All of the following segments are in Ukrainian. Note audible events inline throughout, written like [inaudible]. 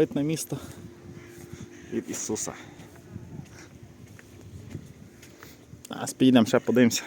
Вид на місто від Ісуса. А підемо ще подивимося.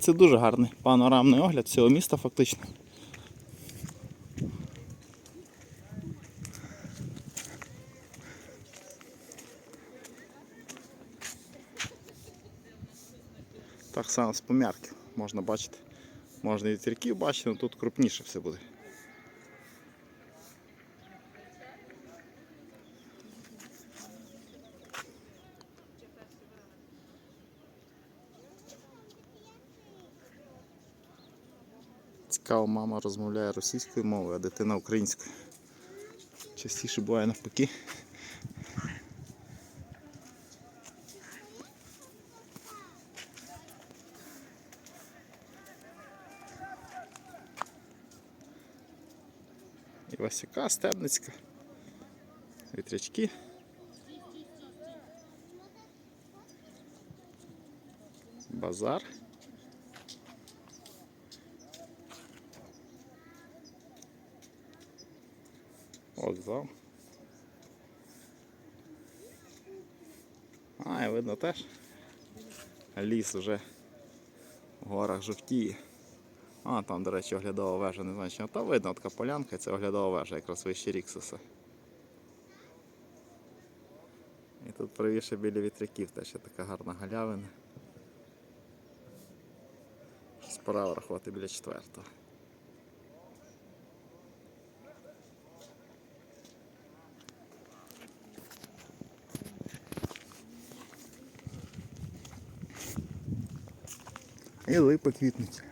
Це дуже гарний панорамний огляд цього міста фактично. Так само з помярки можна бачити. Можна і вітряків бачити, але тут крупніше все буде. Цікаво, мама розмовляє російською мовою, а дитина українською. Частіше буває навпаки. І Васяка, Стебницька, вітрячки. Базар. Вокзал. А, і видно теж. Ліс уже в горах жовтіє. А, там, до речі, оглядова вежа, не знаю, чи та видно така полянка, це оглядова вежа, якраз вище Ріксуса. І тут правіше біля вітряків теж є така гарна галявина. Справа рахувати біля четвертого. І липи квітнуть.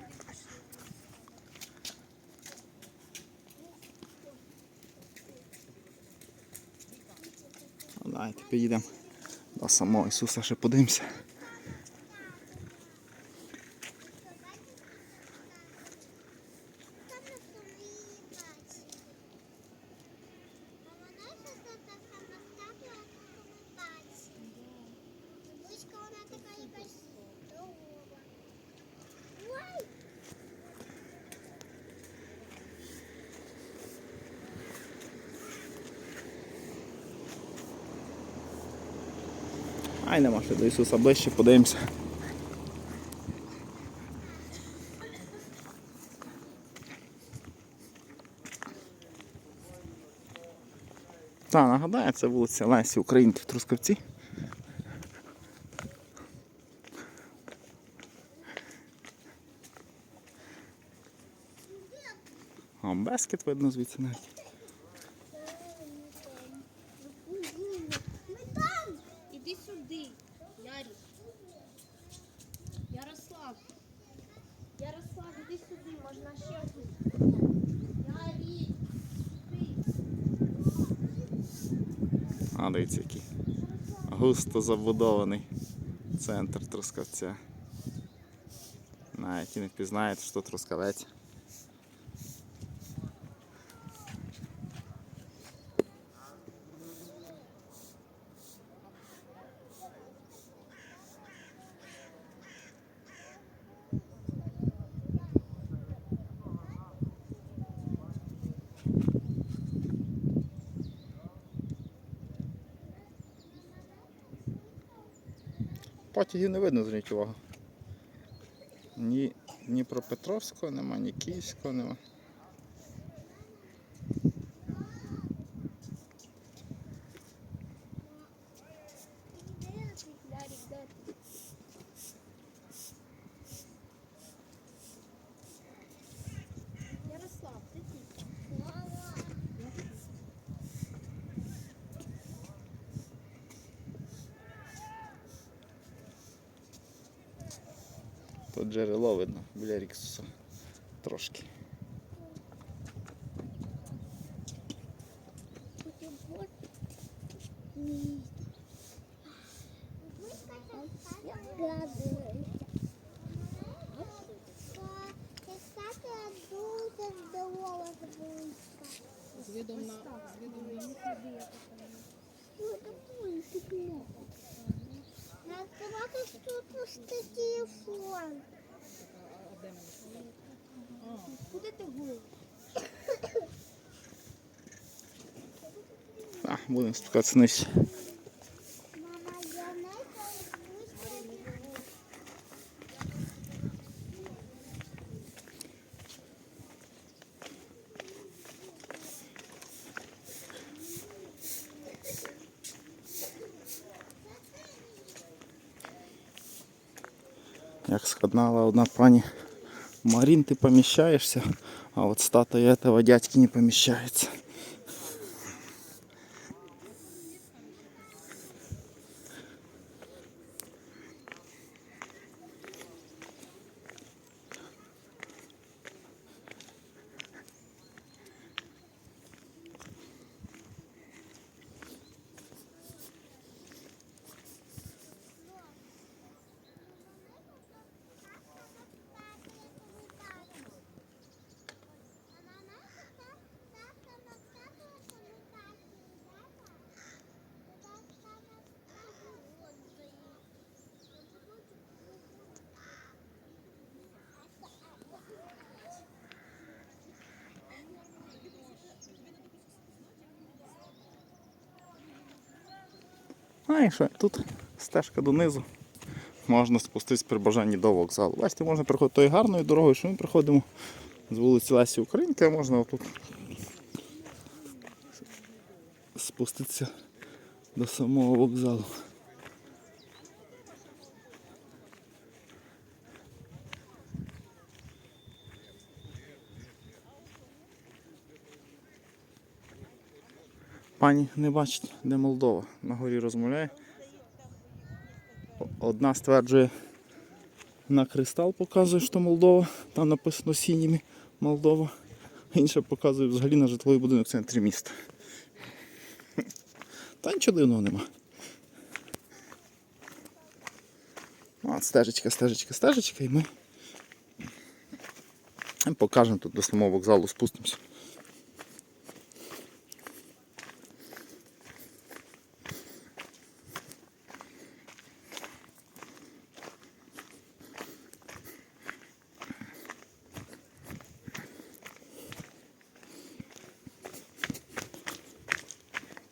Ну, Давайте підійдемо до самого Ісуса ще подивимося. Ай, нема ще до Ісуса ближче, подивимося. Та, нагадаю, це вулиця Лесі Українки в Трускавці. А, Бескет видно звідси навіть. Ми там! Іди сюди, Ярик. Ярослав. Ярослав, іди сюди, можна ще тут. Ярик. А, дивіться, який густо забудований центр Трускавця. Навіть і не впізнаєте, що Трускавець. Потягів не видно, з нічого. Ні Дніпропетровського нема, ні Київського нема. то джерело видно ну, біля ріксуса трошки. З видом на з видом на просто телефон. Куди ти гуляєш? [coughs] А, будемо спускатися вниз. Як сказала одна пані, Марін, ти поміщаєшся, а от статуя этого дядьки не поміщається. А і що, тут стежка донизу. Можна спуститись при бажанні до вокзалу. Бачите, можна приходити тою гарною дорогою, що ми приходимо з вулиці Лесі Українки, а можна отут спуститися до самого вокзалу. Пані не бачить, де Молдова. На горі розмовляє. Одна стверджує на кристал показує, що Молдова. Там написано синіми Молдова. Інша показує взагалі на житловий будинок в центрі міста. Та нічого дивного нема. От стежечка, стежечка, стежечка, і ми покажемо тут до самого вокзалу, спустимося.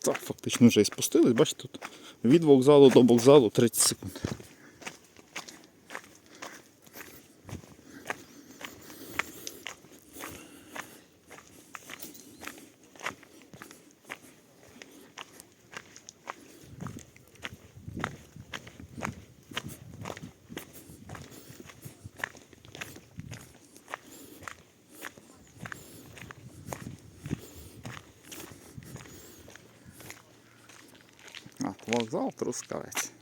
Так, фактично вже і спустились, бачите, тут від вокзалу до вокзалу 30 секунд. А, вокзал Трускавець.